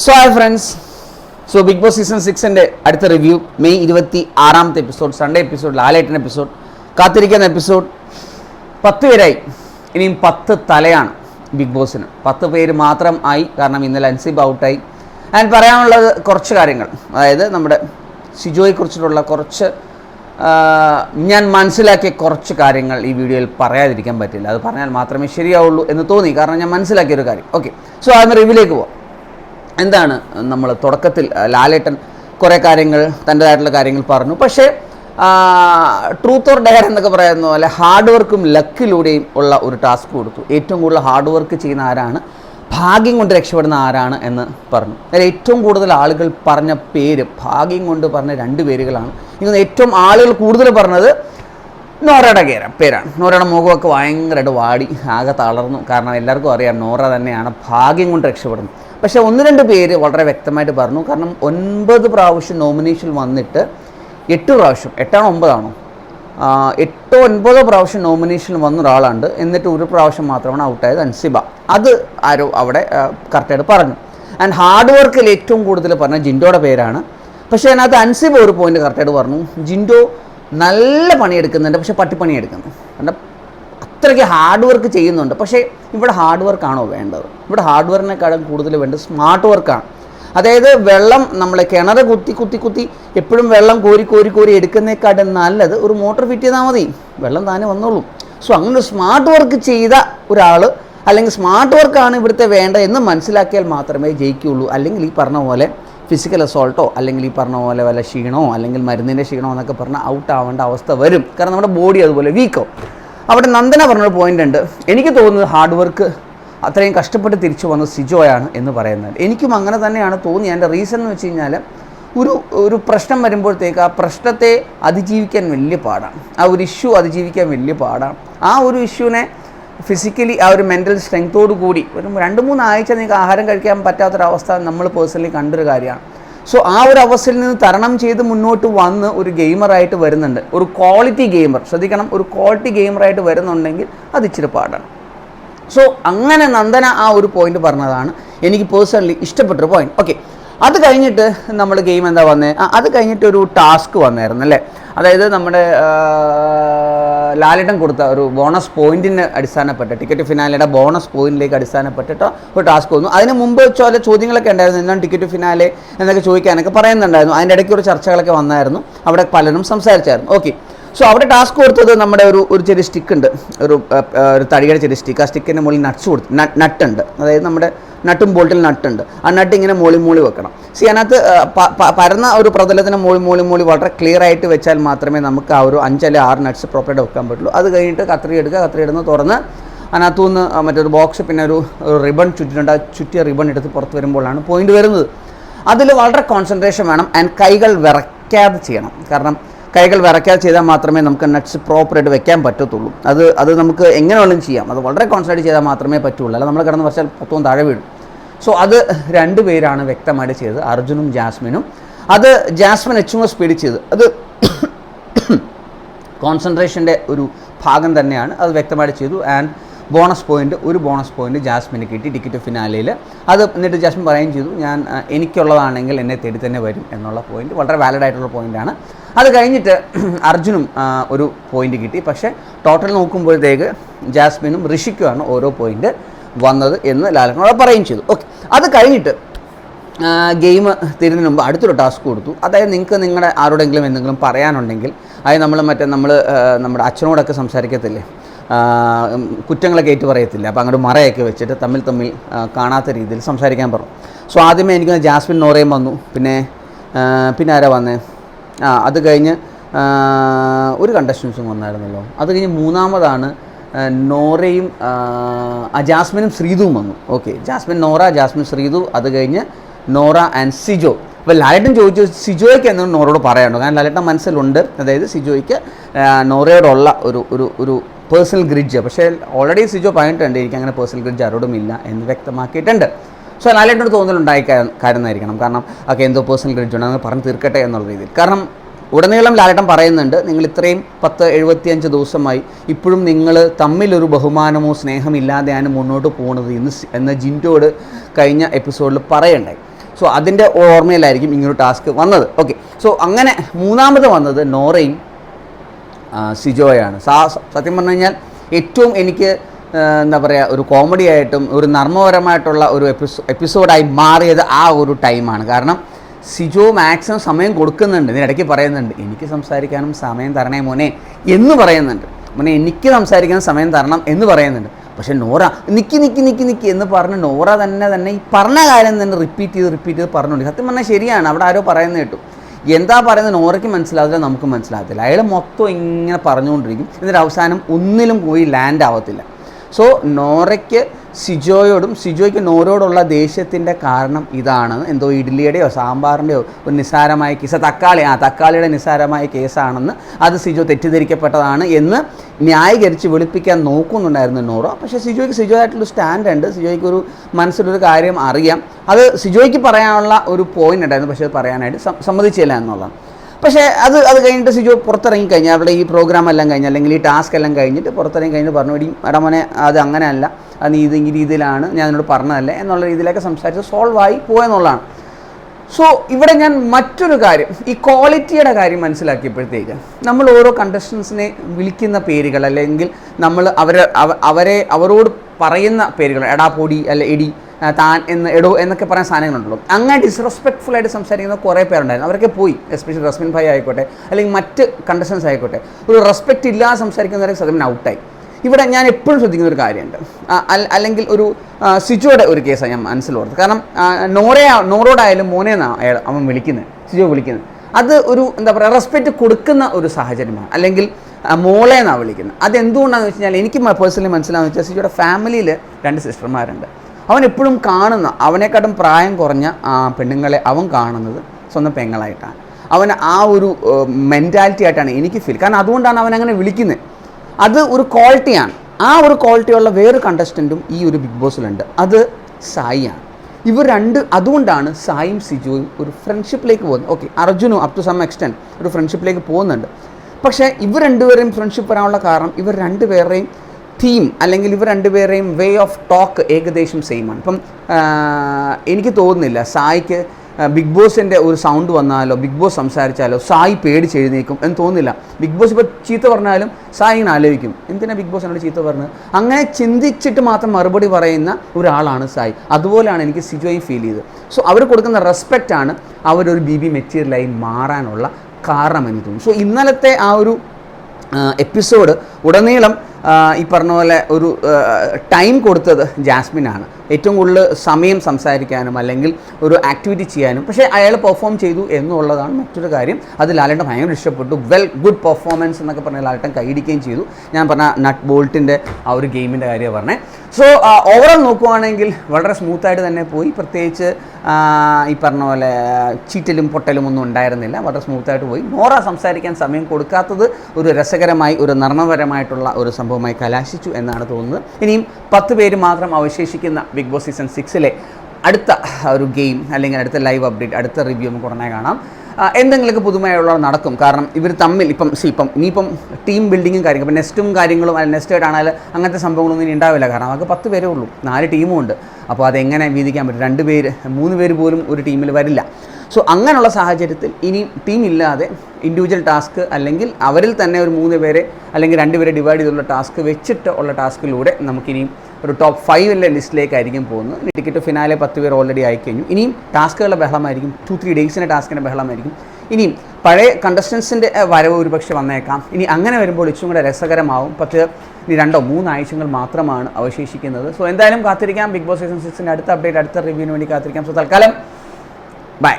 So hi friends so big boss season സിക്സിന്റെ അടുത്ത review May ഇരുപത്തി ആറാമത്തെ episode Sunday episode Lalettan episode കാത്തിരിക്കുന്ന episode പത്ത് പേരായി. ഇനിയും പത്ത് തലയാണ് ബിഗ് ബോസിന് പത്ത് പേര് മാത്രം ആയി കാരണം ഇന്നലെ അൻസിബ് ഔട്ടായി. ഞാൻ പറയാനുള്ളത് കുറച്ച് കാര്യങ്ങൾ. അതായത് നമ്മുടെ ഷിജോയെക്കുറിച്ചിട്ടുള്ള കുറച്ച് ഞാൻ മനസ്സിലാക്കിയ കുറച്ച് കാര്യങ്ങൾ ഈ വീഡിയോയിൽ പറയാതിരിക്കാൻ പറ്റില്ല. അത് പറഞ്ഞാൽ മാത്രമേ ശരിയാവുള്ളൂ എന്ന് തോന്നി. കാരണം ഞാൻ മനസ്സിലാക്കിയ ഒരു കാര്യം. ഓക്കെ സോ അതിന് റിവ്യൂലേക്ക് പോവാം. എന്താണ് നമ്മൾ തുടക്കത്തിൽ ലാലേട്ടൻ കുറേ കാര്യങ്ങൾ തന്റെതായിട്ടുള്ള കാര്യങ്ങൾ പറഞ്ഞു. പക്ഷേ ട്രൂത്ത് ഓർ ഡയർ എന്നൊക്കെ പറയുന്ന പോലെ ഹാർഡ് വർക്കും ലക്കിലൂടെയും ഉള്ള ഒരു ടാസ്ക് കൊടുത്തു. ഏറ്റവും കൂടുതൽ ഹാർഡ് വർക്ക് ചെയ്യുന്ന ആരാണ്? ഭാഗ്യം കൊണ്ട് രക്ഷപ്പെടുന്ന ആരാണ് എന്ന് പറഞ്ഞു. അതിൽ ഏറ്റവും കൂടുതൽ ആളുകൾ പറഞ്ഞ പേര് ഭാഗ്യം കൊണ്ട് പറഞ്ഞ രണ്ട് പേരുകളാണ്. ഇന്ന് ഏറ്റവും ആളുകൾ കൂടുതൽ പറഞ്ഞത് നോറയുടെ കേര പേരാണ്. നോറയുടെ മുഖമൊക്കെ ഭയങ്കരമായിട്ട് വാടി ആകെ തളർന്നു. കാരണം എല്ലാവർക്കും അറിയാം നോറ തന്നെയാണ് ഭാഗ്യം കൊണ്ട് രക്ഷപ്പെടുന്നത്. പക്ഷേ ഒന്ന് രണ്ട് പേര് വളരെ വ്യക്തമായിട്ട് പറഞ്ഞു. കാരണം ഒൻപത് പ്രാവശ്യം നോമിനേഷൻ വന്നിട്ട് എട്ട് പ്രാവശ്യം എട്ടാണോ ഒമ്പതാണോ? എട്ടോ ഒൻപതോ പ്രാവശ്യം നോമിനേഷൻ വന്ന ഒരാളുണ്ട്. എന്നിട്ട് ഒരു പ്രാവശ്യം മാത്രമാണ് ഔട്ടായത് അൻസിബ. അത് ആരോ അവിടെ കറക്റ്റായിട്ട് പറഞ്ഞു. ആൻഡ് ഹാർഡ് വർക്കിൽ ഏറ്റവും കൂടുതൽ പറഞ്ഞ ജിൻഡോയുടെ പേരാണ്. പക്ഷേ അതിനകത്ത് അൻസിബ ഒരു പോയിന്റ് കറക്റ്റായിട്ട് പറഞ്ഞു. ജിൻഡോ നല്ല പണിയെടുക്കുന്നുണ്ട് പക്ഷേ പട്ടിപ്പണി എടുക്കുന്നു കാരണം അത്രയ്ക്ക് ഹാർഡ് വർക്ക് ചെയ്യുന്നുണ്ട്. പക്ഷേ ഇവിടെ ഹാർഡ് വർക്കാണോ വേണ്ടത്? ഇവിടെ ഹാർഡ് വർക്കിനെക്കാളും കൂടുതൽ വേണ്ടത് സ്മാർട്ട് വർക്കാണ് അതായത് വെള്ളം നമ്മൾ കിണർ കുത്തി കുത്തി കുത്തി എപ്പോഴും വെള്ളം കോരി കോരി കോരി എടുക്കുന്നേക്കാട്ടും നല്ലത് ഒരു മോട്ടോർ ഫിറ്റ് ചെയ്താൽ മതി. വെള്ളം താനെ വന്നോളും. സോ അങ്ങനെ സ്മാർട്ട് വർക്ക് ചെയ്ത ഒരാൾ അല്ലെങ്കിൽ സ്മാർട്ട് വർക്കാണ് ഇവിടുത്തെ വേണ്ട എന്ന് മനസ്സിലാക്കിയാൽ മാത്രമേ ജയിക്കുകയുള്ളൂ. അല്ലെങ്കിൽ ഈ പറഞ്ഞ പോലെ ഫിസിക്കൽ അസോൾട്ടോ അല്ലെങ്കിൽ ഈ പറഞ്ഞ പോലെ വല്ല ക്ഷീണമോ അല്ലെങ്കിൽ മരുന്നിന്റെ ക്ഷീണമോ എന്നൊക്കെ പറഞ്ഞാൽ ഔട്ട് ആവേണ്ട അവസ്ഥ വരും. കാരണം നമ്മുടെ ബോഡി അതുപോലെ വീക്കോ അവിടെ നന്ദന പറഞ്ഞൊരു പോയിന്റ് ഉണ്ട്. എനിക്ക് തോന്നുന്നത് ഹാർഡ് വർക്ക് അത്രയും കഷ്ടപ്പെട്ട് തിരിച്ചു വന്ന സിജോയാണ് എന്ന് പറയുന്നത്. എനിക്കും അങ്ങനെ തന്നെയാണ് തോന്നി എന്റെ റീസൺ എന്ന് വെച്ച് കഴിഞ്ഞാൽ ഒരു ഒരു പ്രശ്നം വരുമ്പോഴത്തേക്ക് ആ പ്രശ്നത്തെ അതിജീവിക്കാൻ വലിയ പാടാണ്. ആ ഒരു ഇഷ്യൂ അതിജീവിക്കാൻ വലിയ പാടാണ്. ആ ഒരു ഇഷ്യൂവിനെ ഫിസിക്കലി ആ ഒരു മെന്റൽ സ്ട്രെങ്തോടു കൂടി ഒരു രണ്ട് മൂന്ന് ആഴ്ച നിങ്ങൾക്ക് ആഹാരം കഴിക്കാൻ പറ്റാത്തൊരവസ്ഥ നമ്മൾ പേഴ്സണലി കണ്ടൊരു കാര്യമാണ്. സോ ആ ഒരു അവസ്ഥയിൽ നിന്ന് തരണം ചെയ്ത് മുന്നോട്ട് വന്ന് ഒരു ഗെയിമറായിട്ട് വരുന്നുണ്ട്. ഒരു ക്വാളിറ്റി ഗെയിമർ ശ്രദ്ധിക്കണം ഒരു ക്വാളിറ്റി ഗെയിമറായിട്ട് വരുന്നുണ്ടെങ്കിൽ അത് ഇച്ചിരി പാടാണ്. സോ അങ്ങനെ നന്ദന ആ ഒരു പോയിന്റ് പറഞ്ഞതാണ്. എനിക്ക് പേഴ്സണലി ഇഷ്ടപ്പെട്ടൊരു പോയിന്റ് ഓക്കെ അത് കഴിഞ്ഞിട്ട് നമ്മൾ ഗെയിം എന്താ വന്നത് അത് കഴിഞ്ഞിട്ട് ഒരു ടാസ്ക് വന്നായിരുന്നു അല്ലേ? അതായത് നമ്മുടെ ആ, ലാലേട്ടൻ കൊടുത്ത ഒരു ബോണസ് പോയിന്റിന് അടിസ്ഥാനപ്പെട്ട് ടിക്കറ്റ് ഫിനാലയുടെ ബോണസ് പോയിന്റിലേക്ക് അടിസ്ഥാനപ്പെട്ടിട്ട് ഒരു ടാസ്ക് വന്നു. അതിന് മുമ്പ് ചില ചോദ്യങ്ങളൊക്കെ ഉണ്ടായിരുന്നു. എന്താണ് ടിക്കറ്റ് ഫിനാലെ എന്നൊക്കെ ചോദിക്കാനൊക്കെ പറയുന്നുണ്ടായിരുന്നു. അതിന്റെ ഇടയ്ക്ക് ഒരു ചർച്ചകളൊക്കെ വന്നായിരുന്നു. അവിടെ പലരും സംസാരിച്ചായിരുന്നു. ഓക്കെ. സോ അവിടെ ടാസ്ക് കൊടുത്തത് നമ്മുടെ ഒരു ഒരു ചെറിയ സ്റ്റിക്ക് ഉണ്ട്. ഒരു ഒരു തടിയുടെ ചെറിയ സ്റ്റിക്ക്. ആ സ്റ്റിക്കിന്റെ മുകളിൽ നട്ട്സ് കൊടുത്തു നട്ട് ഉണ്ട് അതായത് നമ്മുടെ നട്ടും ബോൾട്ടിൽ നട്ടുണ്ട്. ആ നട്ട് ഇങ്ങനെ മോളി മോളി വെക്കണം. സി അതിനകത്ത് പരന്ന ഒരു പ്രതലത്തിന് മോളി മോളി മോളി വളരെ ക്ലിയർ ആയിട്ട് വെച്ചാൽ മാത്രമേ നമുക്ക് ആ ഒരു അഞ്ചല്ല ആറ് നട്ട്സ് പ്രോപ്പറായിട്ട് വെക്കാൻ പറ്റുള്ളൂ. അത് കഴിഞ്ഞിട്ട് കത്രി എടുക്കുക. കത്രി എടുന്ന് തുറന്ന് അതിനകത്തുനിന്ന് മറ്റൊരു ബോക്സ് പിന്നെ ഒരു റിബൺ ചുറ്റിട്ടുണ്ട്. ആ ചുറ്റിയ റിബൺ എടുത്ത് പുറത്ത് വരുമ്പോഴാണ് പോയിന്റ് വരുന്നത്. അതിൽ വളരെ കോൺസെൻട്രേഷൻ വേണം ആൻഡ് കൈകൾ വിറയ്ക്കാതെ ചെയ്യണം. കാരണം കൈകൾ വിറയ്ക്കാതെ ചെയ്താൽ മാത്രമേ നമുക്ക് നട്ട്സ് പ്രോപ്പറായിട്ട് വെക്കാൻ പറ്റത്തുള്ളൂ. അത് അത് നമുക്ക് എങ്ങനെ വേണമെങ്കിലും ചെയ്യാം. അത് വളരെ കോൺസെൻട്രേറ്റ് ചെയ്താൽ മാത്രമേ പറ്റുള്ളൂ. അല്ല നമ്മൾ കിടന്ന് വർഷം പത്തവും താഴെ വീഴും. സോ അത് രണ്ട് പേരാണ് വ്യക്തമായിട്ട് ചെയ്തത്. അർജുനും ജാസ്മിനും. അത് ജാസ്മിൻ എച്ചും സ്പീഡ് ചെയ്ത്. അത് കോൺസെൻട്രേഷന്റെ ഒരു ഭാഗം തന്നെയാണ്. അത് വ്യക്തമായിട്ട് ചെയ്തു. ആൻഡ് ബോണസ് പോയിന്റ് ഒരു ബോണസ് പോയിന്റ് ജാസ്മിന് കിട്ടി ടിക്കറ്റ് ഫിനാലയിൽ അത് എന്നിട്ട് ജാസ്മിൻ പറയുകയും ചെയ്തു. ഞാൻ എനിക്കുള്ളതാണെങ്കിൽ എന്നെ തേടി തന്നെ വരും എന്നുള്ള പോയിന്റ് വളരെ വാലിഡ് ആയിട്ടുള്ള പോയിന്റാണ് അത് കഴിഞ്ഞിട്ട് അർജുനും ഒരു പോയിന്റ് കിട്ടി. പക്ഷേ ടോട്ടൽ നോക്കുമ്പോഴത്തേക്ക് ജാസ്മിനും ഋഷിക്കുമാണ് ഓരോ പോയിന്റ് വന്നത് എന്ന് ലാലനോട് പറയുകയും ചെയ്തു. ഓക്കെ അത് കഴിഞ്ഞിട്ട് ഗെയിം തീരുന്നതിന് മുമ്പ് അടുത്തൊരു ടാസ്ക് കൊടുത്തു. അതായത് നിങ്ങൾക്ക് നിങ്ങളുടെ ആരോടെങ്കിലും എന്തെങ്കിലും പറയാനുണ്ടെങ്കിൽ അതായത് നമ്മൾ മറ്റേ നമ്മൾ നമ്മുടെ അച്ഛനോടൊക്കെ സംസാരിക്കത്തില്ലേ? കുറ്റങ്ങളൊക്കെ ഏറ്റു പറയത്തില്ല? അപ്പോൾ അങ്ങോട്ട് മറയൊക്കെ വെച്ചിട്ട് തമ്മിൽ തമ്മിൽ കാണാത്ത രീതിയിൽ സംസാരിക്കാൻ പറഞ്ഞു. സോ ആദ്യമേ എനിക്ക് ജാസ്മിൻ നോറയും വന്നു. പിന്നെ പിന്നെ ആരാ വന്നേ? ആ അത് കഴിഞ്ഞ് ഒരു കണ്ടസ്റ്റൻസും വന്നായിരുന്നല്ലോ. അത് കഴിഞ്ഞ് മൂന്നാമതാണ് നോറയും ജാസ്മിനും ശ്രീതുവും വന്നു. Okay Jasmine Nora Jasmine Sreethu അത് കഴിഞ്ഞ് നോറ ആൻഡ് സിജോ. അപ്പോൾ ലാലേട്ടൻ ചോദിച്ചു സിജോയ്ക്ക് എന്നോട് നോറോട് പറയാനുണ്ടോ? കാരണം ലാലേട്ടൻ മനസ്സിലുണ്ട്. അതായത് സിജോയ്ക്ക് നോറയോടുള്ള ഒരു ഒരു ഒരു പേഴ്സണൽ ഗ്രിഡ്ജ് പക്ഷേ ഓൾറെഡി സിജോ പറഞ്ഞിട്ടുണ്ട് എനിക്ക് അങ്ങനെ പേഴ്സണൽ ഗ്രിഡ്ജ് ആരോടും ഇല്ല എന്ന് വ്യക്തമാക്കിയിട്ടുണ്ട്. സോ ലാലേട്ടനോട് തോന്നലുണ്ടായി കാരണമായിരിക്കണം. കാരണം ഓക്കെ എന്തോ പേഴ്സണൽ ഗ്രിഡ്ജ് ഉണ്ട് അങ്ങനെ പറഞ്ഞ് തീർക്കട്ടെ എന്നുള്ള രീതിയിൽ. കാരണം ഉടനീളം ലാലേട്ടൻ പറയുന്നുണ്ട് നിങ്ങൾ ഇത്രയും പത്ത് എഴുപത്തിയഞ്ച് ദിവസമായി ഇപ്പോഴും നിങ്ങൾ തമ്മിലൊരു ബഹുമാനമോ സ്നേഹമില്ലാതെയാണ് മുന്നോട്ട് പോകുന്നത് എന്ന് എന്ന ജിന്റോട് കഴിഞ്ഞ എപ്പിസോഡിൽ പറയണ്ടായി. സോ അതിന്റെ ഓർമ്മയിലായിരിക്കും ഇങ്ങനൊരു ടാസ്ക് വന്നത്. ഓക്കെ സോ അങ്ങനെ മൂന്നാമത് വന്നത് നോറയും സിജോയാണ്. സത്യം പറഞ്ഞു കഴിഞ്ഞാൽ ഏറ്റവും എനിക്ക് എന്താ പറയുക ഒരു കോമഡി ആയിട്ടും ഒരു നർമ്മപരമായിട്ടുള്ള ഒരു എപ്പിസോ എപ്പിസോഡായി മാറിയത് ആ ഒരു ടൈമാണ് കാരണം സിജോ മാക്സിമം സമയം കൊടുക്കുന്നുണ്ട്. ഇതിനിടയ്ക്ക് പറയുന്നുണ്ട് എനിക്ക് സംസാരിക്കാനും സമയം തരണേ മോനെ എന്ന് പറയുന്നുണ്ട്. മോനെ എനിക്ക് സംസാരിക്കാൻ സമയം തരണം എന്ന് പറയുന്നുണ്ട്. പക്ഷെ നോറ നിക്കി നിക്കി നിക്കി നിക്കി എന്ന് പറഞ്ഞ് നോറ തന്നെ തന്നെ ഈ പറഞ്ഞ കാര്യം തന്നെ റിപ്പീറ്റ് ചെയ്ത് റിപ്പീറ്റ് ചെയ്ത് പറഞ്ഞുകൊണ്ട് സത്യം പറഞ്ഞാൽ ശരിയാണ്. അവിടെ ആരോ പറയുന്നത് കേട്ടു. എന്താ പറയുന്നത് നോറയ്ക്ക് മനസ്സിലാവില്ല നമുക്ക് മനസ്സിലാകത്തില്ല അയാൾ മൊത്തം ഇങ്ങനെ പറഞ്ഞുകൊണ്ടിരിക്കും. എന്നിട്ട് അവസാനം ഒന്നിലും പോയി ലാൻഡ് ആവത്തില്ല. സോ നോറയ്ക്ക് സിജോയോടും സിജോയ്ക്ക് നോരോടുള്ള ദേഷ്യത്തിന്റെ കാരണം ഇതാണ്. എന്തോ ഇഡ്ഡലിയുടെയോ സാമ്പാറിന്റെയോ ഒരു നിസ്സാരമായ കേസ് തക്കാളി ആ തക്കാളിയുടെ നിസ്സാരമായ കേസാണെന്ന് അത് സിജോ തെറ്റിദ്ധരിക്കപ്പെട്ടതാണ് എന്ന് ന്യായീകരിച്ച് വെളുപ്പിക്കാൻ നോക്കുന്നുണ്ടായിരുന്നു നോറോ. പക്ഷേ സിജോയ്ക്ക് സിജോ ആയിട്ടുള്ള സ്റ്റാൻഡ് ഉണ്ട് സിജോയ്ക്ക് ഒരു മനസ്സിലൊരു കാര്യം അറിയാം. അത് സിജോയ്ക്ക് പറയാനുള്ള ഒരു പോയിന്റ് ഉണ്ടായിരുന്നു. പക്ഷേ അത് പറയാനായിട്ട് സമ്മതിച്ചില്ല എന്നുള്ളതാണ്. പക്ഷേ അത് അത് കഴിഞ്ഞിട്ട് സിജു പുറത്തിറങ്ങി കഴിഞ്ഞാൽ അവിടെ ഈ പ്രോഗ്രാം എല്ലാം കഴിഞ്ഞ് അല്ലെങ്കിൽ ഈ ടാസ്ക് എല്ലാം കഴിഞ്ഞിട്ട് പുറത്തിറങ്ങി കഴിഞ്ഞിട്ട് പറഞ്ഞു ഇടി മോനെ അത് അങ്ങനെയല്ല. അത് നീ ഇത് ഈ രീതിയിലാണ്. ഞാൻ എന്നോട് പറഞ്ഞതല്ലേ. എന്നുള്ള രീതിയിലൊക്കെ സംസാരിച്ച് സോൾവ് ആയി പോയെന്നുള്ളതാണ് സോ ഇവിടെ ഞാൻ മറ്റൊരു കാര്യം ഈ ക്വാളിറ്റിയുടെ കാര്യം മനസ്സിലാക്കിയപ്പോഴത്തേക്ക് നമ്മൾ ഓരോ കണ്ടസ്റ്റൻസിനെ വിളിക്കുന്ന പേരുകൾ അല്ലെങ്കിൽ നമ്മൾ അവരെ അവരെ അവരോട് പറയുന്ന പേരുകൾ എടാ പൊടി അല്ല എടി താൻ എന്ന് എടോ എന്നൊക്കെ പറയുന്ന സാധനങ്ങളുണ്ടല്ലോ. അങ്ങനെ ഡിസ്റെസ്പെക്ട്ഫുൾ ആയിട്ട് സംസാരിക്കുന്ന കുറേ പേരുണ്ടായിരുന്നു. അവരൊക്കെ പോയി എസ്പെഷ്യലി റസ്മിൻ ഭായി ആയിക്കോട്ടെ അല്ലെങ്കിൽ മറ്റ് കണ്ടസ്റ്റൻസ് ആയിക്കോട്ടെ. ഒരു റെസ്പെക്റ്റ് ഇല്ലാതെ സംസാരിക്കുന്നവരെ സത്യം ഔട്ടായി ഇവിടെ ഞാൻ എപ്പോഴും ശ്രദ്ധിക്കുന്ന ഒരു കാര്യമുണ്ട്. അല്ലെങ്കിൽ ഒരു സിജോയുടെ ഒരു കേസാണ് ഞാൻ മനസ്സിലോർത്ത് കാരണം ആ, നോറെ നോറോടായാലും മോനെ അയാൾ അവൻ വിളിക്കുന്നത് സിജോ വിളിക്കുന്നത്. അത് ഒരു എന്താ പറയുക റെസ്പെക്റ്റ് കൊടുക്കുന്ന ഒരു സാഹചര്യമാണ്. അല്ലെങ്കിൽ മോളെ എന്നാണ് വിളിക്കുന്നത്? അതെന്തുകൊണ്ടാണെന്ന് വെച്ച് കഴിഞ്ഞാൽ എനിക്ക് പേഴ്സണലി മനസ്സിലാവുന്ന വെച്ചാൽ സിജിയുടെ ഫാമിലിയിൽ രണ്ട് സിസ്റ്റർമാരുണ്ട്. അവൻ എപ്പോഴും കാണുന്ന അവനെക്കാട്ടും പ്രായം കുറഞ്ഞ ആ, പെണ്ണുങ്ങളെ അവൻ കാണുന്നത് സ്വന്തം പെങ്ങളായിട്ടാണ്. അവൻ ആ ഒരു മെന്റാലിറ്റി ആയിട്ടാണ് എനിക്ക് ഫീൽ കാരണം അതുകൊണ്ടാണ് അവൻ അങ്ങനെ വിളിക്കുന്നത്. അത് ഒരു ക്വാളിറ്റിയാണ് ആ ഒരു ക്വാളിറ്റിയുള്ള വേറൊരു കണ്ടസ്റ്റന്റും ഈ ഒരു ബിഗ് ബോസിലുണ്ട് അത് സായിയാണ് ഇവർ രണ്ട് അതുകൊണ്ടാണ് സായും സിജുവും ഒരു ഫ്രണ്ട്ഷിപ്പിലേക്ക് പോകുന്നത്. ഓക്കെ അർജുനും അപ് ടു സം എക്സ്റ്റെന്റ് ഒരു ഫ്രണ്ട്ഷിപ്പിലേക്ക് പോകുന്നുണ്ട്. പക്ഷേ ഇവർ രണ്ടുപേരെയും ഫ്രണ്ട്ഷിപ്പ് വരാനുള്ള കാരണം ഇവർ രണ്ടുപേരുടെയും തീം അല്ലെങ്കിൽ ഇവർ രണ്ടുപേരെയും വേ ഓഫ് ടോക്ക് ഏകദേശം സെയിമാണ് ഇപ്പം എനിക്ക് തോന്നുന്നില്ല സായിക്ക് ബിഗ് ബോസിന്റെ ഒരു സൗണ്ട് വന്നാലോ ബിഗ് ബോസ് സംസാരിച്ചാലോ സായി പേടിച്ച് എഴുന്നേക്കും എന്ന് തോന്നുന്നില്ല. ബിഗ് ബോസ് ഇപ്പോൾ ചീത്ത പറഞ്ഞാലും സായി ഇങ്ങനെ ആലോചിക്കും. എന്തിനാണ് ബിഗ് ബോസ് എന്നോട് ചീത്ത പറഞ്ഞത്? അങ്ങനെ ചിന്തിച്ചിട്ട് മാത്രം മറുപടി പറയുന്ന ഒരാളാണ് സായി. അതുപോലെയാണ് എനിക്ക് സിജോയും ഫീൽ ചെയ്തത്. സോ അവർ കൊടുക്കുന്ന റെസ്പെക്റ്റാണ് അവരൊരു ബി ബി മെറ്റീരിയലായി മാറാനുള്ള കാരണം എനിക്ക് തോന്നുന്നു. സോ ഇന്നലത്തെ ആ ഒരു എപ്പിസോഡ് ഉടനീളം ഈ പറഞ്ഞ പോലെ ഒരു ടൈം കൊടുത്തത് ജാസ്മിനാണ്. ഏറ്റവും കൂടുതൽ സമയം സംസാരിക്കാനും അല്ലെങ്കിൽ ഒരു ആക്ടിവിറ്റി ചെയ്യാനും. പക്ഷേ അയാൾ പെർഫോം ചെയ്തു എന്നുള്ളതാണ് മറ്റൊരു കാര്യം. അത് ലാലേട്ടൻ ഭയങ്കര ഇഷ്ടപ്പെട്ടു. വെൽ ഗുഡ് പെർഫോമൻസ് എന്നൊക്കെ പറഞ്ഞ ലാലേട്ടൻ കൈയിടിക്കുകയും ചെയ്തു. ഞാൻ പറഞ്ഞ നട്ട് ബോൾട്ടിന്റെ ആ ഒരു ഗെയിമിന്റെ കാര്യമാണ് പറഞ്ഞത്. സോ ഓവറോൾ നോക്കുവാണെങ്കിൽ വളരെ സ്മൂത്തായിട്ട് തന്നെ പോയി. പ്രത്യേകിച്ച് ഈ പറഞ്ഞ പോലെ ചീറ്റലും പൊട്ടലും ഒന്നും ഉണ്ടായിരുന്നില്ല. വളരെ സ്മൂത്തായിട്ട് പോയി. നോറ സംസാരിക്കാൻ സമയം കൊടുക്കാത്തത് ഒരു രസകരമായി ഒരു നർമ്മപരമായിട്ടുള്ള ഒരു സംഭവമായി കലാശിച്ചു എന്നാണ് തോന്നുന്നത്. ഇനിയും പത്ത് പേര് മാത്രം അവശേഷിക്കുന്ന ബിഗ് ബോസ് സീസൺ സിക്സിലെ അടുത്ത ഒരു ഗെയിം അല്ലെങ്കിൽ അടുത്ത ലൈവ് അപ്ഡേറ്റ് അടുത്ത റിവ്യൂ നമുക്ക് ഉടനെ കാണാം. എന്തെങ്കിലുമൊക്കെ പുതുമയുള്ള നടക്കും. കാരണം ഇവർ തമ്മിൽ ഇപ്പം സി ഇപ്പം ഇനിയിപ്പം ടീം ബിൽഡിങ്ങും കാര്യങ്ങളും ഇപ്പം നെസ്റ്റും കാര്യങ്ങളും അല്ലെങ്കിൽ നെസ്റ്റ് അങ്ങനത്തെ സംഭവങ്ങളൊന്നും ഇനി ഉണ്ടാവില്ല. കാരണം അവർക്ക് പത്ത് പേരേ ഉള്ളൂ. നാല് ടീമും ഉണ്ട്. അപ്പോൾ അതെങ്ങനെ വീതിക്കാൻ പറ്റും? രണ്ട് പേര് മൂന്ന് പേര് പോലും ഒരു ടീമിൽ വരില്ല. സോ അങ്ങനെയുള്ള സാഹചര്യത്തിൽ ഇനി ടീം ഇല്ലാതെ ഇൻഡിവിജ്വൽ ടാസ്ക് അല്ലെങ്കിൽ അവരിൽ തന്നെ ഒരു മൂന്ന് പേരെ അല്ലെങ്കിൽ രണ്ട് പേരെ ഡിവൈഡ് ചെയ്തുള്ള ടാസ്ക് വെച്ചിട്ട് ഉള്ള ടാസ്കിലൂടെ നമുക്കിനിയും ഒരു ടോപ്പ് ഫൈവിലെ ലിസ്റ്റിലേക്കായിരിക്കും പോകുന്നത്. ഇനി ടിക്കറ്റ് ഫിനാലെ പത്ത് പേർ ഓൾറെഡി ആയിക്കഴിഞ്ഞു ഇനിയും ടാസ്കുകളുടെ ബഹളമായിരിക്കും. ടു ത്രീ ഡേയ്സിന്റെ ടാസ്കിന്റെ ബഹളമായിരിക്കും. ഇനിയും പഴയ കണ്ടസ്റ്റൻസിന്റെ വരവ് ഒരുപക്ഷെ വന്നേക്കാം. ഇനി അങ്ങനെ വരുമ്പോൾ ഇച്ചും കൂടെ രസകരമാവും. പക്ഷേ ഇനി രണ്ടോ മൂന്ന് ആഴ്ചകൾ മാത്രമാണ് അവശേഷിക്കുന്നത്. സോ എന്തായാലും കാത്തിരിക്കാം. ബിഗ് ബോസ് സീസൺ സിക്സിന്റെ അടുത്ത അപ്ഡേറ്റ് അടുത്ത റിവ്യൂവിന് വേണ്ടി കാത്തിരിക്കാം. സോ തൽക്കാലം ബൈ